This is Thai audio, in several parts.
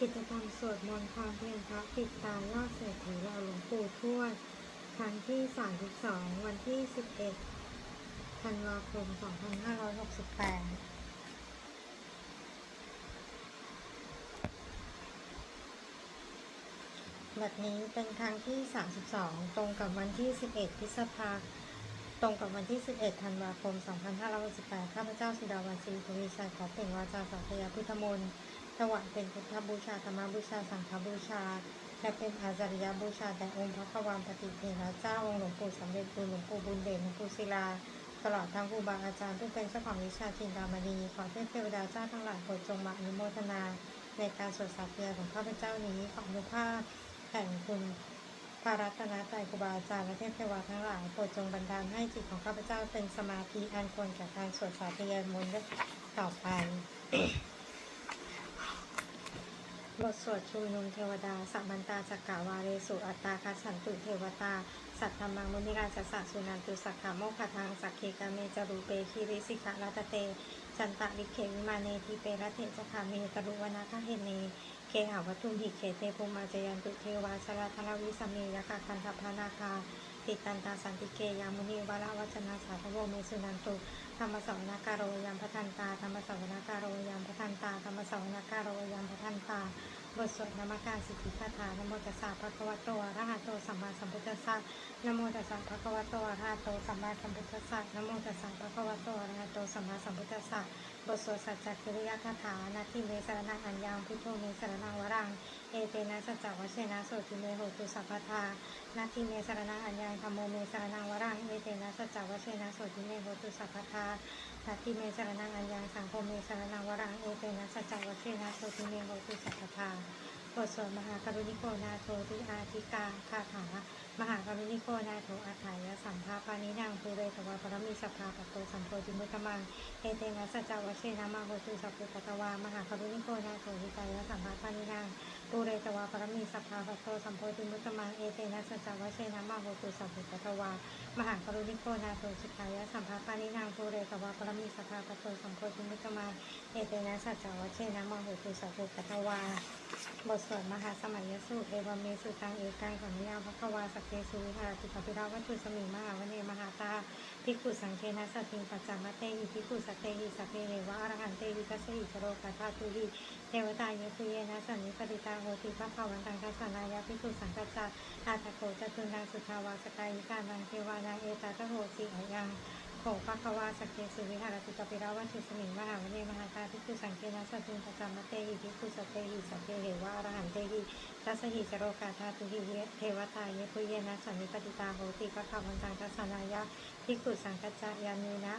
กิจกรรมสวดมนต์ความเพียรพระปิดตายอดเศรษฐีเราหลวงปู่ทวดครั้งที่ 32 วันที่ 11 ธันวาคม 2568บัดนี้เป็นครั้งที่ 32 ตรงกับวันที่ 11 พฤษภาตรงกับวันที่ 11 ธันวาคม 2568 ข้าพเจ้าสุดาวันศรีทวีชัยขอเปล่งวาจาสาธยาพุทธมนต์ ถวายเป็นพุทธบูชาธรรมบูชาสังฆบูชา และเป็นอาจริยบูชาแด่องค์พระกวามปฏิเทระเจ้าองค์หลวงปู่สำเร็จคุณหลวงปู่บุญเด่นหลวงปู่ศิลาตลอดทั้งครูบาอาจารย์ผู้เป็นเจ้าของวิชาจินดามณีขอเทพเทวดาเจ้าทั้งหลายโปรดจงมาอนุโมทนา ในการสวดสาธยของข้าพเจ้านี้ขออนุภาพแห่งคุณพระรัตนตรัยครูบาอาจารย์และเทพเทวดาทั้งหลายโปรดจงบันดาลให้จิตของข้าพเจ้าเป็นสมาธิอันควรแก่การสวดสาธยายมนต์ต่อไป บทสวดชูนุมเทวดา สัมมันตาจักกาวาเรสุอัตตาคัสสันตุเทวตา สัทธรรมังมุนิราชสัสสุนันตุสักขะโมคคทังสักเคกาเมจารูเปคิริสิกะรัตเต จันตะวิเควิมาเนทิเปรเทจคาเมตรุวนาคเฮเน เคหาวัตุมหิเคเตภูมาจยันตุเทวาชลาทลวิสเมยะคะคันธพานาคาติตันตาสันติเกยามุนีวาระวัจนาสาธโวเมสุนันตุธรรมสวนาการโรยามพทันตาธรรมสวนาการโรยามพทันตาธรรมสวนาการโรยามพทันตา บทสวดนามการสิทธิคาถานโมตัสสะภะคะวะโตอะระหะโตสัมมาสัมพุทธัสสะนโมตัสสะภะคะวะโตอะระหะโตสัมมาสัมพุทธัสสะนโมตัสสะภะคะวะโตอะระหะโตสัมมาสัมพุทธัสสะบทสวดสัจจกิริยคาถานาทิเมสรณะอัญญังพุทโธเมสรณังวรังเอเตนะสัจจวเชนะโสติเมโหตุสัพพทานาทิเมสรณะอัญญังธรรมโมเมสรณังวรังเอเตนะสัจจวเชนะโสติเมโหตุสัพพทา นาทิเมสรณะอัญญังสังโฆเมสรณังวรังเอเตนะสัจจวเชนะโสติเมโหตุสัพพาบทสวดมหากรุณิโกนาโทติอาธิกาคาถามหากรุณิโกนาโทอาถายะสัมภาปานินางภูเรตวาปรมิสภาปโตสัมโพธิมุตมังเอเตนะสัจจวเชนะมาโหตุสัพพุตตวามหากรุณิโกนาโทหิตายะสัมภาปานินาง ภูเรตวาปรมิสภาปโตสัมโพธิมุตตมังเอเตนะสัจจวเชนะมาโหตุสัพพุตตวา มหากรุณิโกนาโทสิกายะสัมภาปานินางภูเรตวาปรมิสภาปโตสัมโพธิมุตตมังเอเตนะสัจจวเชนะมาโหตุสัพพุตตวา บทสวดมหาสมัยยสูตรเอวเมสุตังเอกังขอนิยามพระควาสักเกสุวิหารติกปิราวัตถุสมิงมหาวเนมหาตาภิกขุสังเคนะสัตติงปัจจามเตหิภิกขุสัตเตหิสัพเพเรวะอรหันเตหิกัสสิจโรกัตาตุหิเทวตาเยตุเยนะสันนิปติตาโหติพระภาวันตังคัสสานายาภิกขุสังกัจจาอาตโกจตุนังสุทาวาสกายิกานังเทวานังเอตาตโหสิอายังโขภะควาสักเกสุวิหารติกปิราวันตุสมิงมหาวเนมหาตาภิกขุสังเคนะสัตติงปัจามเตหิภิกขุสเตหิสัพเพเรวะอรหันเตหิทัสหิจโรกาธาตุหิเทวตาเยปุเยนะสันนิปติตาโหติพระขวันตังทัสนายะทิกุสังกัจจายานีนะ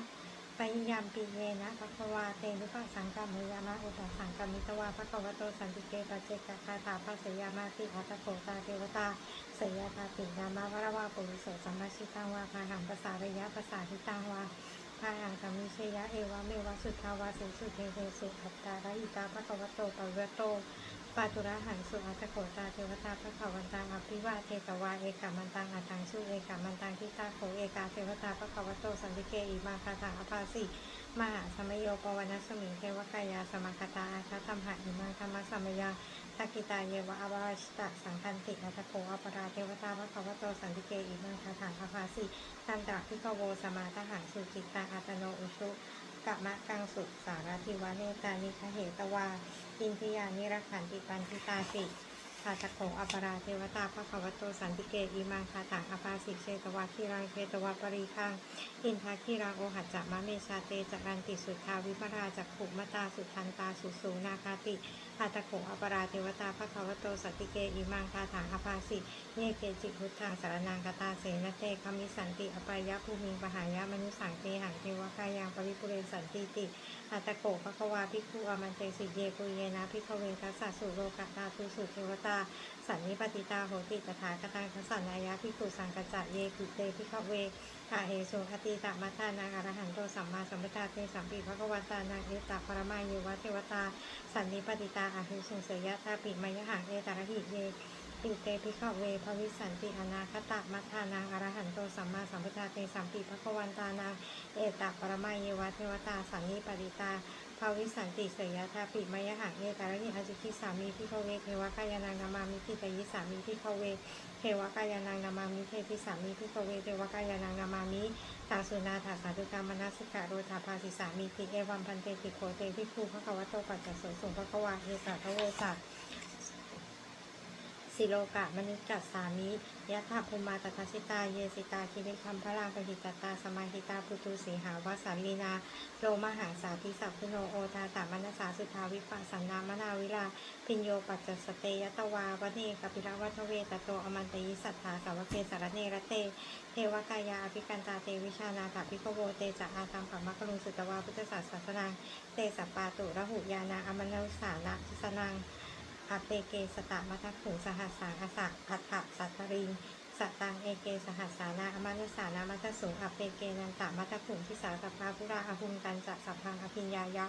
ปยิยามปีเยนะภควาเตนุปะสังกามุยามะอุตสังกามิตวาภควโตสันติเกปเจกคาถาภาสยามาติอัตโกตาเทวตาเสยตาตินามาวรวาปุริโสสัมมาชิตังวาพาหังภาษาระยะภาษาทิตังวาพาหังกามิเชยะเอวะเมวะสุทาวาเสสุเทเทสุอัตตาระหิตาภควโตปะเวโต ปาตุระหังสุอัตโกตาเทวตาพระขาวันตังอภิวาเทกวาเอกามันตังอัตังสุเอกามันตังทิตาโขเอกาเทวตาพระขาวโตสันติเกอิมาคาถาอภาสิมหาสมโยปวนัสมิงเทวกายาสมัคตาอาคาธรรมหะอิมังธรรมสมยาทักิตาเยวะอวาชิตะสังคันติอัตโกอปราเทวตาพระขาวโตสันติเกอิมังคาถาอภาสิตันตระพิกโวสมาทหังสุจิตตาอัตโนอุชุ กะมะกังสุสารธิวะเนตานิคเหตวาอินทิยานิรักขันติปันทิตาสิคาตะโขอปราเทวตาพระขวโตสันติเกอิมังคาถังอปาสิเชตวะคีรังเชตวะปริคังอินทาคีรังโอหัจจะมะเมชาเตจักรันติสุทธาวิปราจักขุมตาสุทันตาสุสูนาคาติอาตะโขอปราเทวตาพระขวโตสัติเกอิมังคาถาอภาสิเนเกจิพุทธังสารนางกตาเสนเตคามิสันติอปายะภูมิงปหายะมนุสังเตหังเทวกายังปริปุเรนสันติติอาตโกภควาภิกขุอมันเตสิเยกุเยนะภิกขเวทัสสะสุโลกัตาตุสุเทวตาสันนิปติตาโหติตถาคตังทัสสนายะภิกุสังกัจจะเยกุเตภิกขเวอาเหสุคติตามัทานังอรหันโตสัมมาสัมพุทธาเตสัมปิภควตานังเอตตาปรมายวะเทวตา สันนิปติตาอาหิสุเสยะทาปิมยหังเอตารหิเยติเตพิขเวภวิสันติอนาคตมัทานังอรหันโตสัมมาสัมพุทธาเตสัมปิภควันตานังเอตตาปรมายวะเทวตาสันนิปติตา ภาวิสันติเสยยะทาปิมยหังเนตารณิอาจิคิสามีพิภเวเทวกายานังนามามิทิตยิสามีพิภเวเทวกายานังนามามิเทพิสามีพิภเวเทวกายานังนามามิตาสุนาถาสาธุการมนาสิกะโรธาภาสิสามีติเอวัมพันเตติโคเตพิภูพระกวะโตปัจจโสสุงพระกวาเอตตะโวสัต สิโลกะมนุจัสสามิยะถาภูมาตถาชิตา เยสิตา คิริคัมพระรางปหิตตา สมาหิตาปุตุสีหาวาสันลีนา โลมหังสาธิสัพพุโนโอทาตามนัสสาสุทาวิปัสสนามนาวิลา พิญโยปัจจสเตยตวาวเนกปิระวัทเวตโตอมันตยิสัทธาสาวเกสารเนรเต เทวกายาอภิกันตาเตวิชานาถาภิโกโวเตจะอาธรรมปัมมะกรุงสุตวาพุทธศาสนาเตสัปปาตุระหุยานาอมนุสานะสนัง อาเปเกสตะมัทถุงสหัสสาอาสักอัฏฐสัตตริงสตังเอเกสหัสสานาอมานุสานามัทสุงอาเปเกนันตะมัทถุงทิสาสัพพาพุราอหุงกันจะสัพพังอภิญญายะ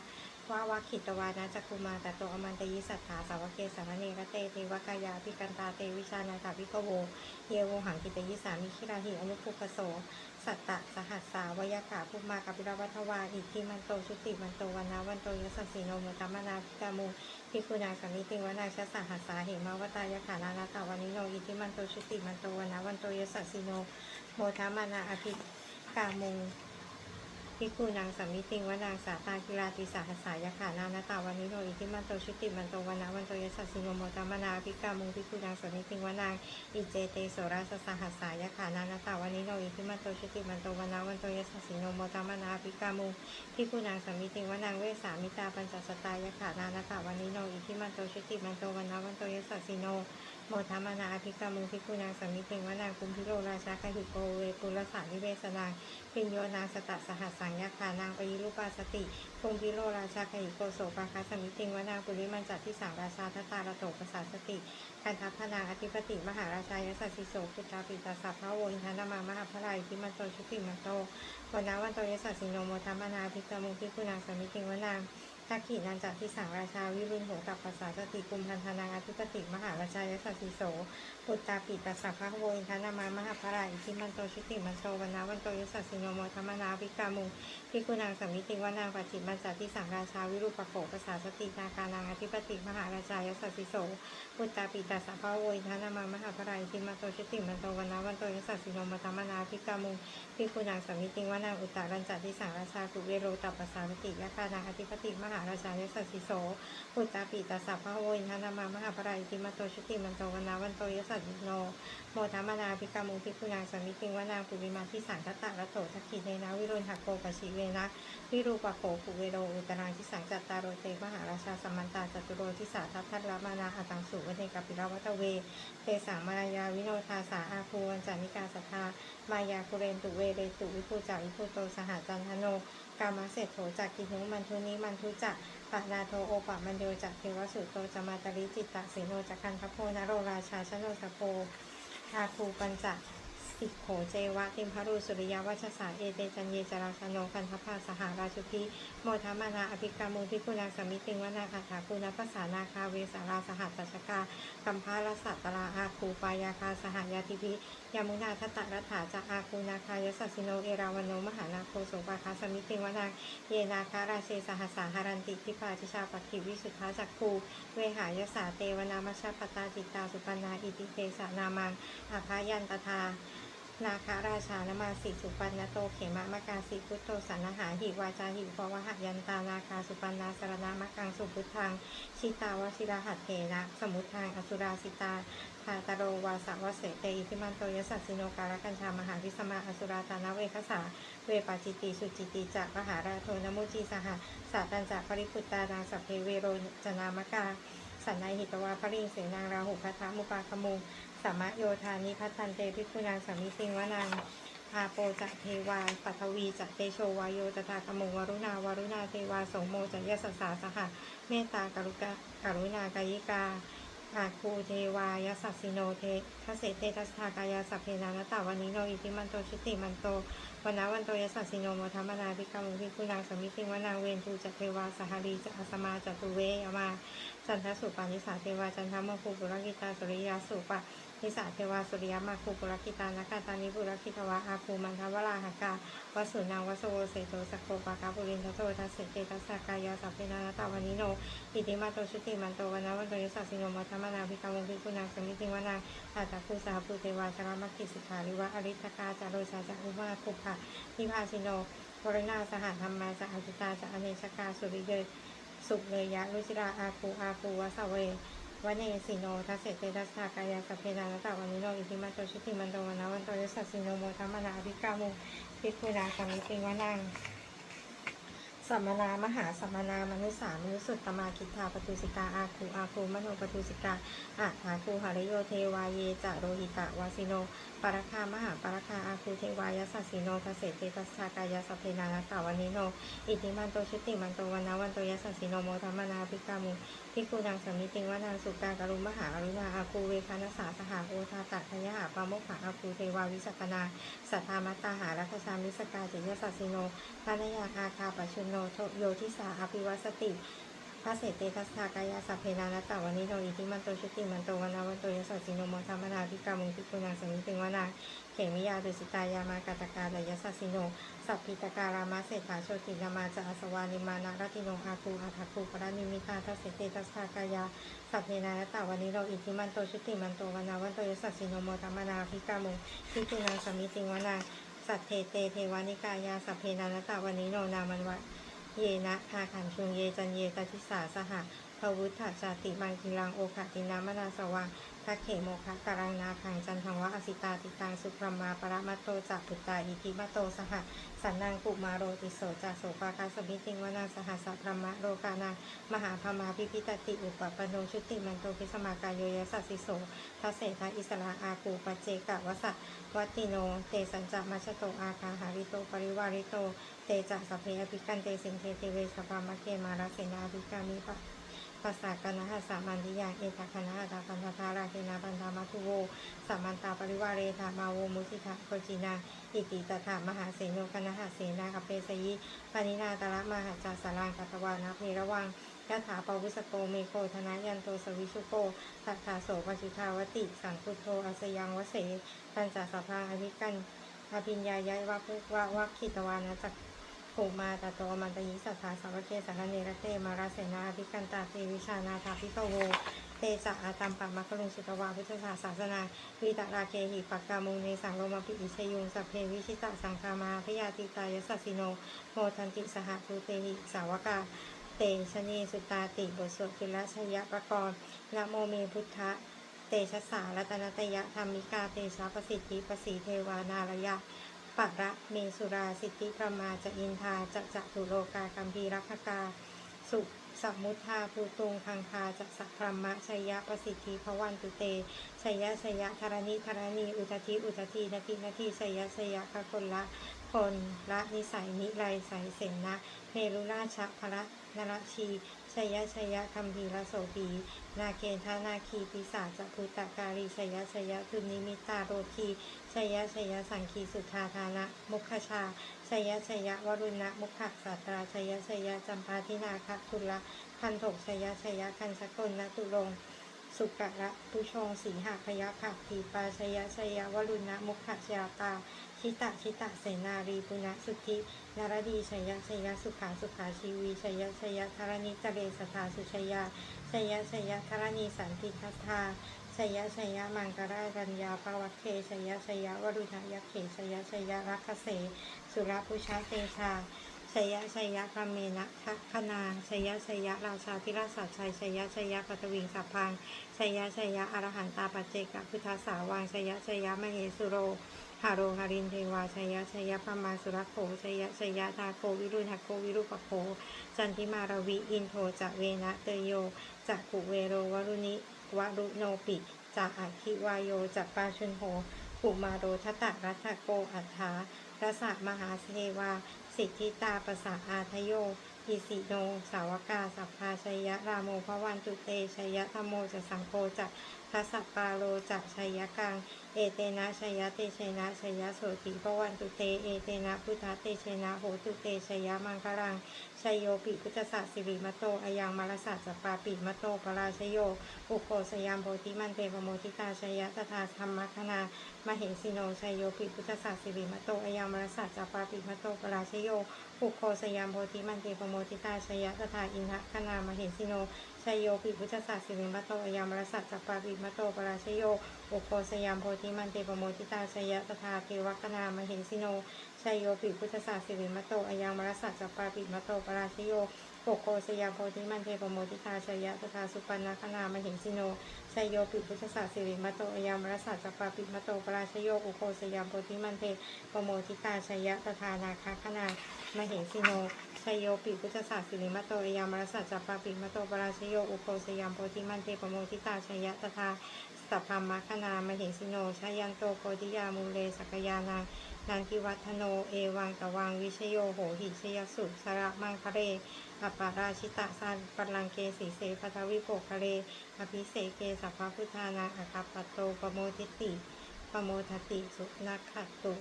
วาวาขิตวานะจักุมาตะโตอมันตยิสัทธาสาวเกสารเนรเตเทวกายาภิกันตาเตวิชานาถาภิกโวเยโวหังกิตยิสามิคิราหิอนุภูคโส สัตตะสหัสสาวยากาภูมากัปิรวัทวาอิทธิมันโตชุติมันโตวันนาวันโตยสสสีโนมตมนาพิกามุพิคุณาสันนิติวนาชสหัสสาเหมาวตายขานานาตาวันิโนอิทธิมันโตชุติมันโตวันนาวันโตยสสสีโนโมทามานาอภิกามุ งพิคูนางสามิติงวนางสาตากิราติสาหัสายขานานาตาวันิโนอิทิมันโตชุติมันโตวันนาวันโตยสสสีโนโมทามนาอภิกามุงพิคูนางสามิติงวนางอิเจเตโสราสสหัสสายขานานาตาวันนี้โนอิทิมันโตชุติมันโตวันนาวันโตยสสิโนโมตามนาภิกามุที่ผู้นางสามิติงวนางเวสามิตาปัญจสตายขานานาตาวันนี้โนอิทิมันโตชุติมันโตวันนาวันโตยสสิโน โมทามนาภิกามุที่ผู้นางสามิติวานางคุมพิโรราชาคหิโกเวปุรสานิเวสนางพิญโยนางสตสหัสสังยขานางปยิรูปาสติคุมพิโรราชาคหิโกโสปาคาสมิติวานางปุริมันจัตที่สามราชาทตาระโตปสาสติกันทัพนางอธิปติมหาราชายสัสสิโสพุทธาปิตาสัพพะโวินทานามามหาพลายพิมันโตชุติมันโตวันนาวันโตยสัสสิโนโมทัมมนาภิกามุพิกุนางสามิติงวนาง ทักขินันจัที่สังราชาวิรุณโหกับภาษาสติกุมพันธนางอธิปติมหาราชายสัสิโสพุทธาปิตาสัพพะโวินทนามามหาพลายพิมันโตชุติมันโตวนาวันโตยสัสิโนโมทัมมนาภิกามุพิกุนางสามิติงวนางปัจจิมันจัที่สังราชาวิรุปโขภาษาสตินาการนางอธิปติมหาราชายสัสิโสพุทธาปิตาสัพพะโวยทนามามหาพรายทิมาโตชิติมันโตวนาวันโตยสัสิโนมตามนาพิกามุงพิคุณางสามิติวานางอุตตารัญจัติสังราชากุเวโรตับปปสาวิติยะคานางอธิปติมหาราชายสัสสิโสพุทธาปิตาสัพพะโวยทานามามหาพรายทิมาโตชิติมันโตวันนาวันโตยสัสสิโน โมทามนาพิกามุงพิคุณางสามิติงวนาปุริมาทิสังคตะระโตทักขิเนนะวิรุณหักโกปชิเวนะวิรูปะโขกุเวโรอุตรังทิสังจัตตารโรเตมหาราชาสมมันตาจตุโรทิสาทัพทัตละมานาหัตังสุวเนกัปปิรวัตเวเตสังมายาวิโนทาสาอาภูวันจานิกาสัทธามายาคุเรนตุเวเรตุวิภูจาวิภูโตสหจันทโน กามเศษโถจักกินุมันทุนิมันทุจักปะนาโทโอปะมันโยจักเทวสุโตจมาตริจิตตะสิโนจักคันทโพนโรราชาชโนสโพอาคูปัญจ สิกโขเจวะติมพารุสุริยวัชสาเอเตจันเยจราชโนคันทภาสหาราชุพิโมทามานาอภิกามุพิกุณาสมิติงวนาคาถาคุณภาษานาคาเวสาราสหัสตัชกากัมพาลสัตตราอาคูปายาคาสหายาติพิยามุนาทตตรัฐาจะอาคูนาคายสัสสิโนเอราวันโนมหานาโคโสปาคาสมิติงวนาเยนาคาราเชสหัสสาหารันติทิปาทิชาปคิวิสุทธาจักคูเวหายสาเตวนามชาปตาจิตตาสุปนาอิติเตสานามังอาภายันตทา นาคาราชานมาสิสุปันนโตเขมะมะกาสิพุทโตสันนหาหิวาจาหิวะหยันตานาคาสุปันนาสรณามะกังสุพุทธังชิตาวชิราหัตเถนะสมุททางอสุราสิตาทาตโรวาสาวเสเตอิทิมันโตยสัสสิโนการกัญชามหาวิสมาอสุราตานเวคสาเวปาจิติสุจิติจักมหาราโทนมุจีสหสาตันจักปริพุตตานาสัพเพเวโรจนามกาสันนายหิตวาพริงเสนางราหุพัทธมุปาคมุง สามะโยธานิพัตันเตพิคุณางสามิติงวานางอาโปจะเทวาปัทวีจะเตโชวายโยตถาคมุงวรุณาวรุณาเทวาสงโมจะยสสาสหะเมตตากรุกะกรุณากายิกาอาคูเทวายสัสสิโนเททเสเตทัสทากายาสัพเพนานตาวันนี้โนอิติมันโตชิติมันโตวันนาวันโตยสัสสิโนโมธรรมนาภิกขมุภิกุนางสมิติงวนางเวนทูจัตเทวาสหรีจัสมาจัตุเวยามาจันทสุปานิสาเทวาจันทมภูปุรกิตาสุริยาสุปะ นิสาเทวาสุริยมาภูปุรกิตานาคาตานิปุรกิตวะอาภูมันทวราหกาวสุนางวสโวเสโตสโกปากาปุรินทโตทัสเสเตทัสสกายาสัพเพนานาตาวันิโนอิติมาโตชุติมันโตวนาวันโตยสัสสิโนมธรรมนาภิกขมุภิกุนางสมิติวนางอาตาคุสาภูเทวาชรมัคคิสิกขาริวะอริทกาจาโรชาจะอุมาคุภะนิพาสิโนวรณาสหธรรมาจะอจุตาจะอเนชกาสุริเยสุเลยยะรุจิราอาคูอาคูวะสเว วเนสิโนทัสเสเตทัสทากายาสพเพนานตาวันนิโนอิทิมาโตชิติมันโตวันาวันโตยสัสสิโนโมทัมมนาอภิกามุพิคุนาสัมิติวานังสัมมนามหาสัมมนามนุสามนุสุตตมาคิทาปตุสิกาอาคูอาคูมโนปตุสิกาอาหาคูหารโยเทวาเยจะโรหิตะวาสิโน ปารคามหาปารคาอาคูเทวายสัสสิโนทเสเตตัสสากายาสพเพนานาตาวันนิโน อิติมันโตชุติมันโตวันนาวันโตยสัสสิโนโมธรรมนาภิกามุพิกูดังสมิติงวานางสุการกรุมหาอรุณาอาคูเวคานาสาสหาโอทาตัทยหาปาโมขะอาคูเทวาวิสกนาสัทธามัตตาหารัคชามิสกาเจยสัสสิโนพานยาอาคาปชุนโนโยทิสาอภิวัสติ พระเศรษฐทัสสากายาสัพเพนานัตตาวันนี้โนอิทิมันโตชุติมันโตวันนาวันโตยสัสสิโนโมธรรมนาภิกามุงพิกุณังสมิติงวนาเขมิยาดุสิตายามากาตกาลยสัสิโนสัพพิตการามาเศรษฐาโชตินามาจะอสวานิมานารัติโนอาคูอาทัคูปรานิมิตาทัสเสเตทัสสากายาสัพเพนานัตตาวันนี้โนอิทิมันโตชุติมันโตวันนาวันโตยสัสสิโนโมธรรมนาภิกามุงพิกุณังสมิติงวนาสัตเทเตเทวานิกายาสัพเพนานัตตาวันนี้โนนามันวะ เยนะอาขันชุงเยจันเยตทิสาสหะพวุฒาชาติมังคิลังโอคตินามนาสวา ทักเขโมคะการังนาคังจันทังวะอสิตาติตังสุพรมาปรมัตโตจักปุตตาอิทิมัตโตสหสันนังกุมาโรติโสจักโสปากาสมิติงวนาสหสัพพรมะโรกานังมหาพมาพิพิตติอุปปโนชุติมันโตพิสมากายโยยสัสสิโสทัสเสทาอิสระอากูปเจกะวสะวัตติโน เตสัญจมัชโตอาคาหาริโตปริวาริโต เตจัสเพอภิกันเตสิงเทเทเวสภามะเกมาราเสนาภิกามิปะ ภาษากนะหะสามันติยาเอตคณะตาปันทาราเทนาปันธามัทุโวสามันตาปริวาเรธามาโวมุสิทาโคจินา อิติตถามหาเสโนคณะหะเสนาคเปสยิปานินาตระมหาจาสารังกัตวานาเพระวังยะถาปวุสโกเมโคธนายันโตสวิชุโกตัทธาโสปจุทาวติ สังคุโทอาสยังวเสปัญจสัพพังอภิกันอภิญญายะวะพุวะวัคคิตวานะจัก ภูมาตโตมันตยิสัทธาสาวกเกสารเนรเตมาราเสนาภิกันตาเตวิชานาถาภิกโวเตจะอาตัมปัมะคลุงสุตวาพุทธศาสนาวิตราเคหิปักกามุงในสังโลมาปิอิชยุงสัพเพวิชิตะสังคามาพยาติตายสัสสิโนโมทันติสหภูเตหิสาวกาเตชะเนสุตาติบทสวดจุลชยประกรณ์นะโมเมพุทธะเตชะสารัตนตยะธรรมิกาเตชะประสิทธิประสีเทวานารยะ ปะระเมสุราสิทธิพรรมาจะอินทาจะจะตุโลกากัมพีรักกา สุสัมมุทาภูตุงคังคาจะสัพพรมะชัยยะประสิทธิพวันตุเตชัยยะชัยยะธรณีธรณีอุทธิอุทธินาทีนาทีชัยยะชัยยะพระคนละ คนละนิสัยนิไรใสเสนนะเมรุราชพระนรชีชยยะชยยะคัมภีรโสปีนาเกณฑานาคีปิสาจพุตตการีชยยะชยะทุนิมิตาโรคีชยยะชยะสังคีสุทาธานะมุขชาชยยะชยะวรุณะมุขะสัตราชยยะชยะจัมปาทินาคะทุละคันถกชยยะชยะคันสกลนตุรงสุกะระปุชงสีหะพยะขักทีปาชยยะชยะวรุณะมุขชาตา ชิตะชิตะเสนารีปุณะสุทธินารดีชัยยะชัยยะสุขาสุขาชีวีชัยยะชัยยะธารณิตเรสทาสุชยยะชัยยะชัยยะธารณีสันติทัตถาชัยยะชัยยะมังกรารัญญาภวัคเคชัยยะชัยยะวรุณยักเขชัยยะชัยยะรักเสสุรพุชาเตชาชัยยะชัยยะพระเมนะทัคนาชัยยะชัยยะราชาธิราชสัจชัยชัยยะชัยยะปัตวิงสัพพังชัยยะชัยยะอรหันตาปัจเจกพุทธสาวังชัยยะชัยยะมเหสุโร หาโรหารินเทวาชยะชยะพมาสุรโขชยะชยะทาโควิรุณหโควิรุปโคจันทิมารวิอินโทจะเวนะเตโยจะกุเวโรวรุณิวรุโนปิจะอัคคิวายโยจะปาชุนโหปุมาโรทตะรัตโกอัฏฐารสะมหาเทวา สิทธิตาปสาอาทโยอิสิโน สาวกาสัพพาชยะ รามโมพวันตุเตชยะธโมจะสังโฆจะ ทัสสปปาโลจะชัยะกัง เอเตนะชัยะเตชัยนะชัยะโสติพระวันตุเต เอเตนะพุทธเตชัยนะโหตุเตชัยะมังคลังชัยโยปิพุทธสัสิริมโตอายังมารสัจจปาปิมโตปราชโยอุโคสยามโพธิมันเตปโมทิตาชัยะตถาธรรมคณามเหสิโนชัยโยปิพุทธสัสิริมโตอายังมารสัจจปาปิมโตปราชโยอุโคสยามโพธิมันเตปโมทิตาชัยยะตถาอินทคณามเหสิโน ชยโยปิพุทธสัสสิริมตโตอายังมรสัจจปาปิมตโตปราชโยอุโคสยามโพธิมันเตปโมทิตาชยะตถาเทวคนามเห็นสิโนชยโยปิพุทธศาสสิริมตโตอายังมรสัจจปาปิมตโตปราชโย โกโกสยามโพธิมันเทปโมทิตาชยยะตถาสุปันนาคณามหิงสิโนชยโยปิพุทธศาสสิริมตโตอายังมรสัจจปาปิมตโตปราชโยโกโกสยามโพธิมันเทปโมทิตาชยะตถานาคาคณามหิงสิโนชยโยปิพุทธศาสสิริมตโตอายังมรสัจจปาปิมตโตปราชโยอุโกสยามโพธิมันเทปโมทิตาชยะตถาสัพพามะคณามหิงสิโนชายันโตโพธิยามูเลสักยานา นันทิวัฒโน เอวังตวังวิชโยโหหิชยสุสระมังคะเรอปาราชิตะสันปลังเกสีเสพัทวิโปคะเร อภิเสเกสัพพพุทธานาอคาปโตปโมทิติปโมทติสุนักขตุ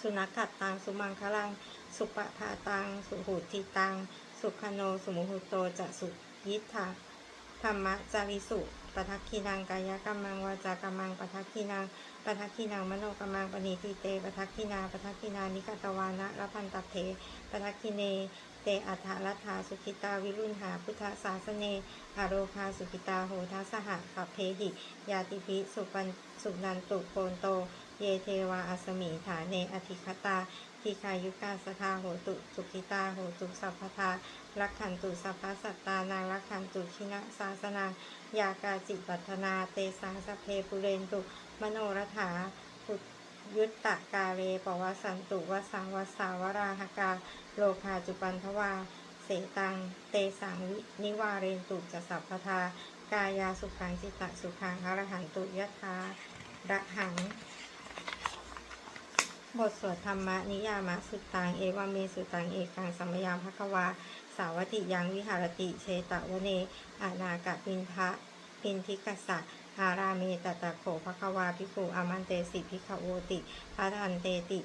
สุนักขตัง สุมังคลัง สุปะทาตัง สุหุติตัง สุขโน สุมุหุโตจะสุยิทธาธรรมจาริสุ ปทักคีนังกายกรรมังวาจากรรมังปทักคีนังปทักขินังมโนกรรมังปณิทิเตปทักขินาปทักขินานิกตวานะรพันตเถปทักขิเน เตอัฏฐรัฐาสุขิตาวิรุณหาพุทธศาสเนอโรคาสุขิตาโหทัสหะขับเพหิยาติภิสุปันสุนันตุโกนโต เยเทวาอสมิฐานเนอธิคตา ทีคายุกาสทาโหตุสุขิตาโหตุสัพพทารักขันตุสัพพสัตตานางรักขันตุชินะสาสนายากาจิปัฒนาเตสังสเพปุเรนตุมโนรถาพุทยุตตะกาเรปวสันตุวสังวสาวราหกา โลคาจุปันทวา เสตัง เตสังวินิวาเรนตุจะสัพพทากายาสุขังจิตตสุขังอรหันตุยะถาระหัง บทสวดธรรมนิยามะสุตตังเอวเมสุตังเอกังสัมยามภควา สาวติยังวิหารติเชตวเน อานากะปินทะปินทิกัสสะอารามีตตะโขภควาภิกขุอามันเตสิภิกขโวติพระทันเตติ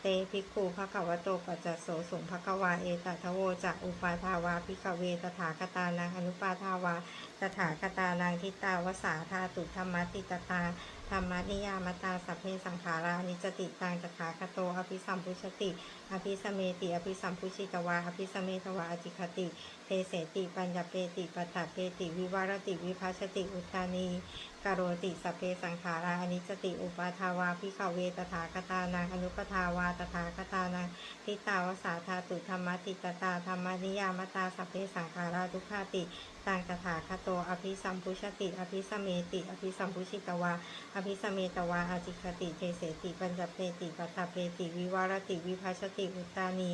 เตภิกขุภควโตปัจจโสสุงภควาเอตทโวจะอุปาทาวาภิกขเวตถาคตานังอนุปาทาวาตถาคตานังทิตาวสาธาตุธรรมติตตา ธรรมนิยามตาสัพเพสังขารานิจติตังตถาคโตอภิสัมพุชติ อภิสเมติอภิสัมพุชิตวาอภิสเมทวาอจิคติเทเสติปัญญเปติปัฏฐเปติ วิวารติวิภัชติอุทานีกโรติสพเพสังขาราอนิจจติอุปาทาวาพิขเวตถาคตานังอนุปทาวาตถาคตานังทิตาวสาธาตุธรรมติตตาธรรมนิยามตาสัพเพสังขาราทุกขาติ ตังตถาคโต อภิสัมพุชติ อภิสเมติ อภิสัมพุชิตวา อภิสเมตวา อาจิคติเทเสติ ปัญจเพติปัตตเพติ วิวารติ วิภัชติ อุตานี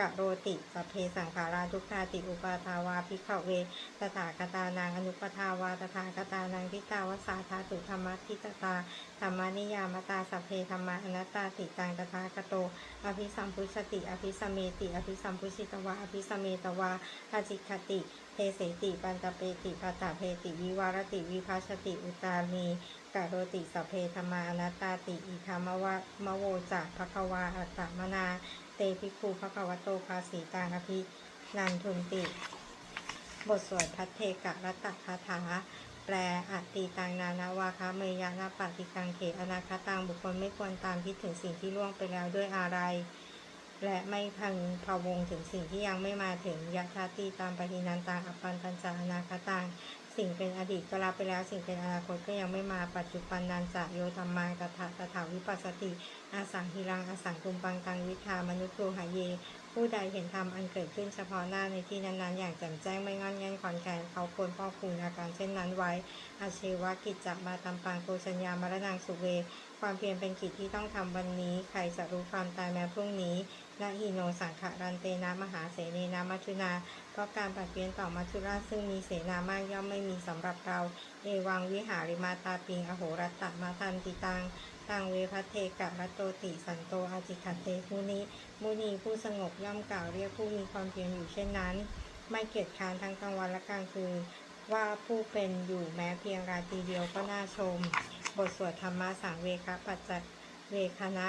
กะโรติสัพเพสังขาราทุกขาติอุปาทาวาภิกขเวตถาคตานังอนุปทาวาตถาคตานังทิตาวสาธาตุธรรมทิตตาธรรมนิยามตาสัพเพธรรมาอนัตตาติตังตถาคโต อภิสัมพุชติ อภิสเมติ อภิสัมพุชิตวาอภิสเมตวาอาจิคติเทเสติปันตเปติปัตตาเพติวิวารติวิภัชติอุตานีกะโรติสัพเพธรรมานัตตาติอิธรรมวะมโวจักภควาอัตตมนา เตภิกขุภควโตภาสีตังอภินันทุนติ บทสวดพัทเทกะรัตตคาถา แปลอัตติตังนานาวาคะเมยานาปฏิกังเขอนาคาตังบุคคลไม่ควรตามคิดถึงสิ่งที่ล่วงไปแล้วด้วยอะไร และไม่พังพะวงถึงสิ่งที่ยังไม่มาถึงยะทาตีตามปฏินันตังอปันตัญจานาคาตัง สิ่งเป็นอดีตก็รับไปแล้ว สิ่งเป็นอนาคตก็ยังไม่มาปัจจุบันนันจะโยธรรมัตถาตถาวิปัสสติ อาสังหิรังอาสังกุมปังตังวิชามนุษย์โลหะเย ผู้ใดเห็นธรรมอันเกิดขึ้นเฉพาะหน้าในที่นั้นๆ อย่างแจ่มแจ้งไม่งอนแง่นขอนแก่นเขาควรป้องคุมอาการเช่นนั้นไว้ อาเชวะกิจจะมาตำปังโกชัญญามรณังสุเว ความเพียรเป็นกิจที่ต้องทำวันนี้ ใครจะรู้ความตายแม้พรุ่งนี้ และหิโนสังขรันเตนะมหาเสนนะมัจจุนา เพราะการปัดเปลี่ยนต่อมัจจุราซึ่งมีเสนามากย่อมไม่มีสำหรับเรา เอวังวิหาริมาตาปิงอโหรัตตมาทันติตังตังเวพัเทกะรัตโตติสันโตอาจิคันเตมุนีมุนีผู้สงบย่อมกล่าวเรียกผู้มีความเพียรอยู่เช่นนั้น ไม่เกียจค้านทั้งกลางวันและกลางคืนว่าผู้เป็นอยู่แม้เพียงราตรีเดียวก็น่าชม บทสวดธรรมะสังเวคปัจจเวคณะ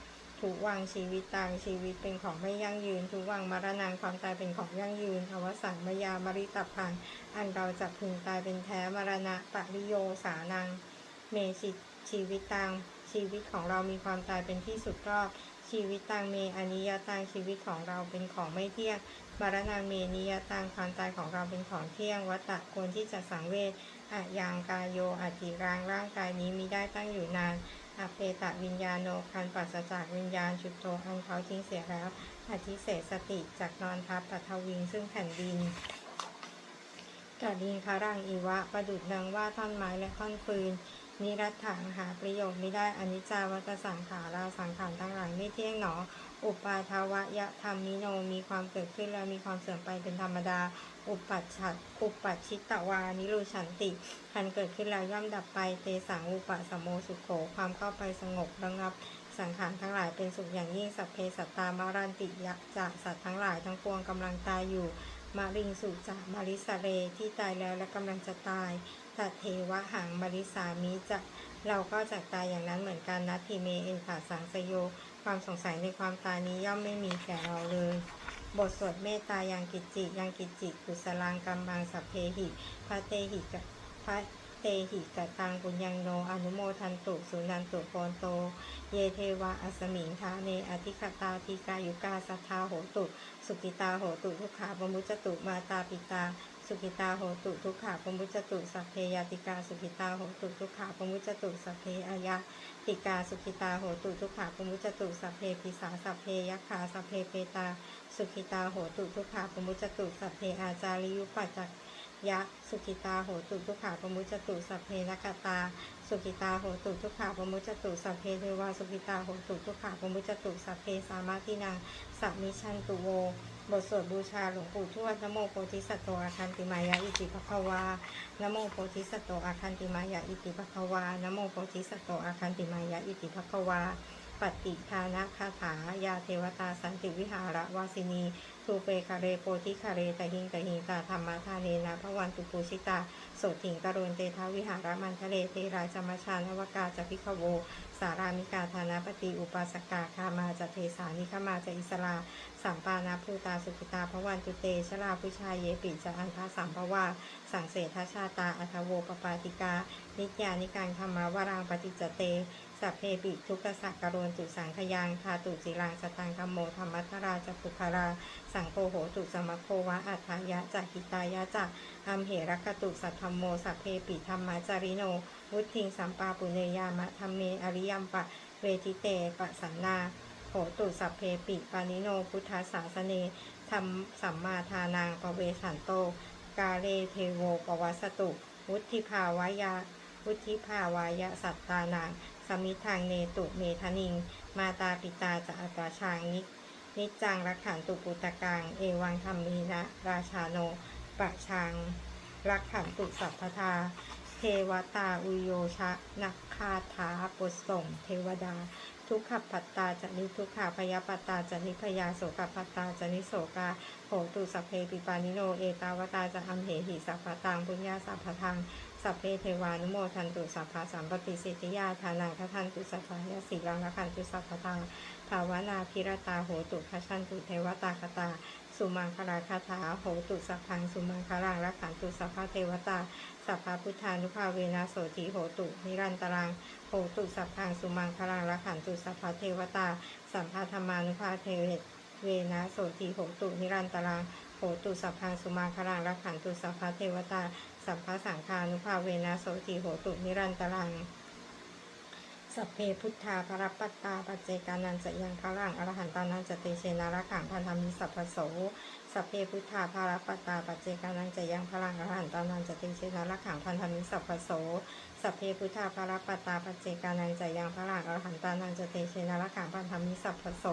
อะถูกวางชีวิตต่างชีวิตเป็นของไม่ยั่งยืนถูกวางมรณะความตายเป็นของยั่งยืน อวสังมยามริตพังอันเราจะพึงตายเป็นแท้มรณะปริโยสานัง เมชิตชีวิตตังชีวิตของเรามีความตายเป็นที่สุดรอบชีวิตตังเมอนิยตังชีวิตของเราเป็นของไม่เที่ยงมรณะเมนิยตังความตายของเราเป็นของเที่ยง วัตตะควรที่จะสังเวชอะยังกายโยอติรางร่างกายนี้มีได้ตั้งอยู่นาน อเปตะวิญญาโนคันปัสจากวิญญาณชุดโตอันเขาทิ้งเสียแล้วอธิเสสติจากนอนทับปัทวิงซึ่งแผ่นดินกาดินคารังอีวะ ประดุดดังว่าท่อนไม้และท่อนฟืน นิรัตถังหาประโยชน์ไม่ได้อนิจจาวัตสังขาราสังขารทั้งหลายไม่เที่ยงหนอ อุปาทาวะยะธรรมิโนมีความเกิดขึ้นแล้วมีความเสื่อมไปเป็นธรรมดา อุปัชชัดอุปัชชิตวานิรุชันติคันเกิดขึ้นแล้วย่อมดับไป เตสังอุปสมโมสุโข ความเข้าไปสงบระงับ สังขารทั้งหลายเป็นสุขอย่างยิ่ง สัพเพสัตตามารันติยะจะสัตว์ทั้งหลายทั้งปวงกำลังตายอยู่ มาริงสุจะมาริสเรที่ตายแล้วและกำลังจะตายตัดเทวะหังมาริสามิจะเราก็จะตายอย่างนั้นเหมือนกันนะทีเมเอนขาสังสโย ความสงสัยในความตายนี้ย่อมไม่มีแก่เราเลย บทสวดเมตตายังกิจจิยังกิจจิกุสลังกัมบังสัพเพหิพระเตหิกพระเตหิกตังปุญญังโนอนุโมทันตุสุนันตุโกนโต เยเทวะอสมิงทาเนอธิคตาทีกายุกาสัทธาโหตุ สุกิตาโหตุทุกขาปมุจจตุมาตาปิตา สุกิตาโหตุทุกขาปมุจจตุสัพเพยติกาสุกิตาโหตุทุกขาปมุจจตุสัพเพอายะติกาสุกิตาโหตุทุกขาปมุจจตุสัพเพปิสาสัพเพยัคขาสัพเพเปตา สุขิตาโหตุทุกขาปมุจจตุสัพเพอาจาริยุปัจจยะสุขิตาโหตุทุกขาปมุจจตุสัพเพนกตา สุขิตาโหตุทุกขาปมุจจตุสัพเพเทวาสุขิตาโหตุทุกขาปมุจจตุสัพเพสามาทินังสัมมิชันตุโวบทสวดบูชาหลวงปู่ทวดนโมโพธิสัตว์โตอาคันติมายะอิติภควานโมโพธิสัตว์โตอาคันติมายะอิติภควานโมโพธิสัตว์โตอาคันติมายะอิติภควาปฏิทานะคาถายาเทวตาสันติวิหารวาสินีทูเปคาเรโปธิคาเรตะหิงตะหิงตาธรรมทาเนนะพระวันตุปูชิตาโสถิงกรุณเตทาวิหารมันทะเลเทราจมชานวกาจพิขโว สารามิกาธานาปฏิอุปาสกาคามาจะเทสานิขมาจะอิสลา สัมปานาภูตาสุขิตาพระวันตุเตชลาพุชายเยปิจะอันทาสัมภวาสังเสทชาตาอัทโวปปาติกา นิจยานิการธรรมวรางปฏิจเตสัพเพปิทุกสักกรณตุสังขยังทาตุจิรังสตังธรรมโมธรรมัทราจักปุคารา สังโฆโหตุสมะโควะอัฏฐายะจักหิตายะจักอัมเหรักตุสัทธรรมโมสัพเพปิธรรมจาริโนวุทิงสัมปาปุเนยามะธรรมเมอริยมปะเวทิเตปะสันนา โหตุสัพเพปิปานิโนพุทธศาสเนธรรมสัมมาทานังปเวสันโต กาเลเทโวปวัสสตุ วุธิภาวายาวุธิภาวายะสัตตานังสมิทางเนตุเมทนิง มาตาปิตาจะอัตตาชางนินิจจังรักขันตุปุตตะกัง เอวังธรรมีนะราชาโนปะชัง รักขันตุสัพพทา เทวตาอุโยชะนักคาถาปุสส่งเทวดา ทุกขปัตตาจะนิทุกขาพยาปัตตาจะนิพยาโสกปัตตาจะนิโสกาโหตุสัพเพปิปานิโนเอตาวตาจะอัมเหหิสัพพตังปุญญาสัพพทังสัพเพเทวานุโมทันตุสัพพะสัมปติสิทธิยาทานังคทันตุสัพพะยสีรังละคันตุสัพพทังภาวนาพิรตาโหตุขชันตุเทวตาคตา สุมังคลาคาถาโหตุสัพพังสุมังคลังละขันตุสัพพะเทวตาสัพพะพุทธานุภาเวนะโสติโหตุนิรันตรังโหตุสัพพังสุมังคลังละขันตุสัพพะเทวตาสัมภาธรรมานุภาเทเวนะโสติโหตุนิรันตรังโหตุสัพพังสุมังคลังละขันตุสัพพะเทวตาสัมภาสังฆานุภาเวนะโสติโหตุนิรันตรัง สัพเพพุทธาภรปัตตาปัจเจกานันจะยังพลังอรหันตานันจะเตเชนาระขังพันธมิสัพพโสสัพเพพุทธาภรปัตตาปัจเจกานันจะยังพลังอรหันตานันจะเตเชนาระขังพันธมิสัพพโสสัพเพพุทธาภรปัตตาปัจเจกานันจะยังพลังอรหันตานันจะเตเชนาระขังพันธมิสัพพโส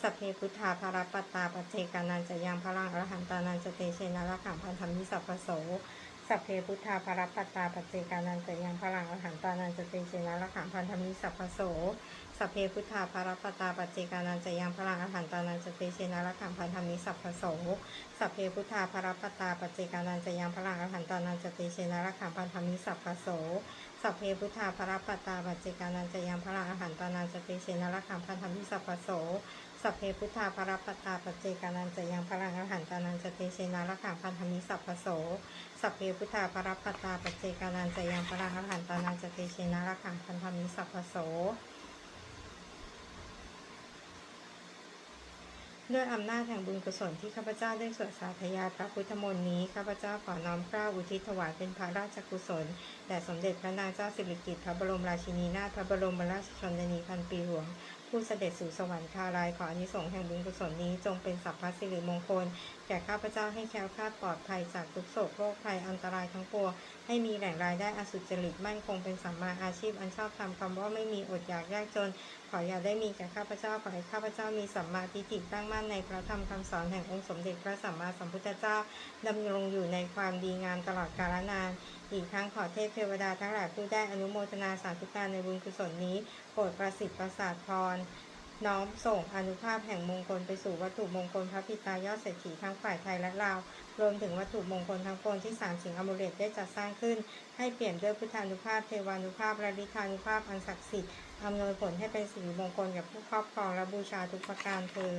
สัพเพพุทธาภรปัตตาปัจเจกานันจะยังพลังอรหันตานันจะเตเชนาระขังพันธมิสัพพโส สัพเพพุทธาภรปัตตาปัจเจกานันจะยังพลังอรหันตานันจะเตเชนะระขังพันธมิสัพพโสสัพเพพุทธาภรปัตตาปัจเจกานันจะยังพลังอรหันตานันจะเตเชนะระขังพันธมิสัพพโสสัพเพพุทธาภรปัตตาปัจเจกานันจะยังพลังอรหันตานันจะเตเชนะระขังพันธมิสัพพโสสัพเพพุทธาภรปัตตาปัจเจกานันจะยังพลังอรหันตานันจะเตเชนะระขังพันธมิสัพพโส สัพเพพุทธาภรปตาปัจเจกานันจะยังพลังอรหันตานันจะเตเชนะระขังพันธมิสัพพโส สัพเพพุทธาภรปตาปัจเจกานันจะยังพลังอรหันตานันจะเตเชนะระขังพันธมิสัพพโสด้วยอำนาจแห่งบุญกุศลที่ข้าพเจ้าได้สวดสาธยายพระพุทธมนต์นี้ข้าพเจ้าขอน้อมกล้าอุทิศถวายเป็นพระราชกุศลแด่สมเด็จพระนางเจ้าสิริกิติ์พระบรมราชินีนาถพระบรมราชชนนีพันปีหลวง ผู้เสด็จสู่สวรรคาลัยขออานิสงส์แห่งบุญกุศลนี้จงเป็นสัพพสิริมงคล แก่ข้าพเจ้าให้แคล้วคลาดปลอดภัยจากทุกโศกโรคภัยอันตรายทั้งปวงให้มีแหล่งรายได้อสุจริตมั่นคงเป็นสัมมาอาชีพอันชอบธรรมคำว่าไม่มีอดอยากยากจน ขออย่าได้มีแก่ข้าพเจ้าขอให้ข้าพเจ้ามีสัมมาทิฏฐิตั้งมั่นในพระธรรมคำสอนแห่งองค์สมเด็จพระสัมมาสัมพุทธเจ้าดำรงอยู่ในความดีงามตลอดกาลนาน อีกทั้งขอเทพเทวดาทั้งหลายผู้ได้อนุโมทนาสาธุการในบุญกุศลนี้โปรดประสิทธิ์ประสาทพรน้อมส่งอนุภาพแห่งมงคลไปสู่วัตถุมงคลพระพิตายอดเศรษฐีทั้งฝ่ายไทยและลาว รวมถึงวัตถุมงคลทั้งปวงที่สามสิงอมูเลตได้จัดสร้างขึ้น ให้เปลี่ยนด้วยพุทธานุภาพเทวานุภาพและฤทธานุภาพอันศักดิ์สิทธิ์อำนวยผลให้เป็นสิริมงคลกับผู้ครอบครองและบูชาทุกประการเธอ